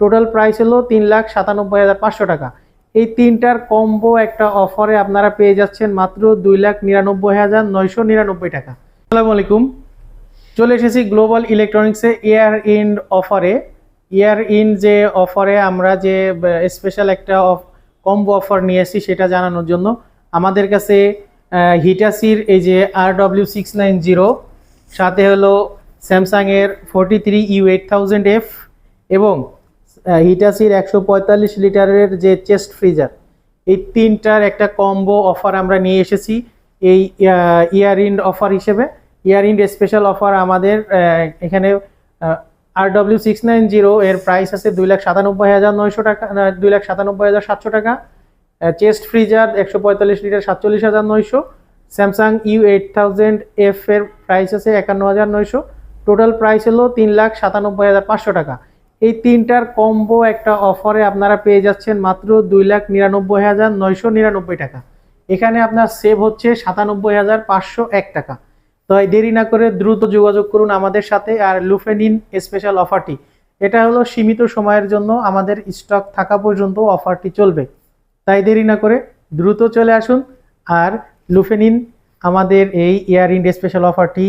Total price হলো তিন লাখ সাতানব্বই হাজার পাঁচশো টাকা। এই তিনটার কম্বো একটা অফারে আপনারা পেয়ে যাচ্ছেন মাত্র দুই লাখ নিরানব্বই হাজার নয়শো নিরানব্বই টাকা। আসসালামু আলাইকুম। চলে এসেছি গ্লোবাল ইলেকট্রনিক্সে ইয়ার ইন অফারে ইয়ার ইন যে অফারে আমরা যে স্পেশাল একটা কম্বো অফার নিয়ে এসেছি সেটা জানানোর জন্য। আমাদের কাছে হিটাসির এই যে R W six nine zero সাথে হলো স্যামসাংয়ের forty three U eight thousand F এবং হিটাসির একশো পঁয়তাল্লিশ লিটারের যে চেস্ট ফ্রিজার, এই তিনটার একটা কম্বো অফার আমরা নিয়ে এসেছি। এই ইয়ার ইন্ড অফার হিসেবে। ইয়ার ইন্ড স্পেশাল অফার আমাদের এখানে R W six nine zero এর প্রাইস আছে দুই লাখ সাতানব্বই হাজার নয়শো টাকা দুই লাখ সাতানব্বই হাজার সাতশো টাকা। চেস্ট ফ্রিজার একশো পঁয়তাল্লিশ লিটার সাতচল্লিশ হাজার নয়শো। Samsung U eight thousand F এর প্রাইস আছে একান্ন হাজার নয়শো। টোটাল প্রাইস হলো তিন লাখ সাতানব্বই হাজার পাঁচশো টাকা। এই তিনটার কম্বো একটা অফারে আপনারা পেয়ে যাচ্ছেন মাত্র দুই লাখ নিরানব্বই হাজার নয়শো নিরানব্বই টাকা। এখানে আপনার সেভ হচ্ছে সাতানব্বই হাজার পাঁচশো এক টাকা। তো এই দেরি না করে দ্রুত যোগাযোগ করুন আমাদের সাথে আর লুফেনিন স্পেশাল অফারটি এটা হলো সীমিত সময়ের জন্য আমাদের স্টক থাকা পর্যন্ত অফারটি চলবে। তাই দেরি না করে দ্রুত চলে আসুন আর লুফেনিন আমাদের এই ইয়ার ইন্ড স্পেশাল অফারটি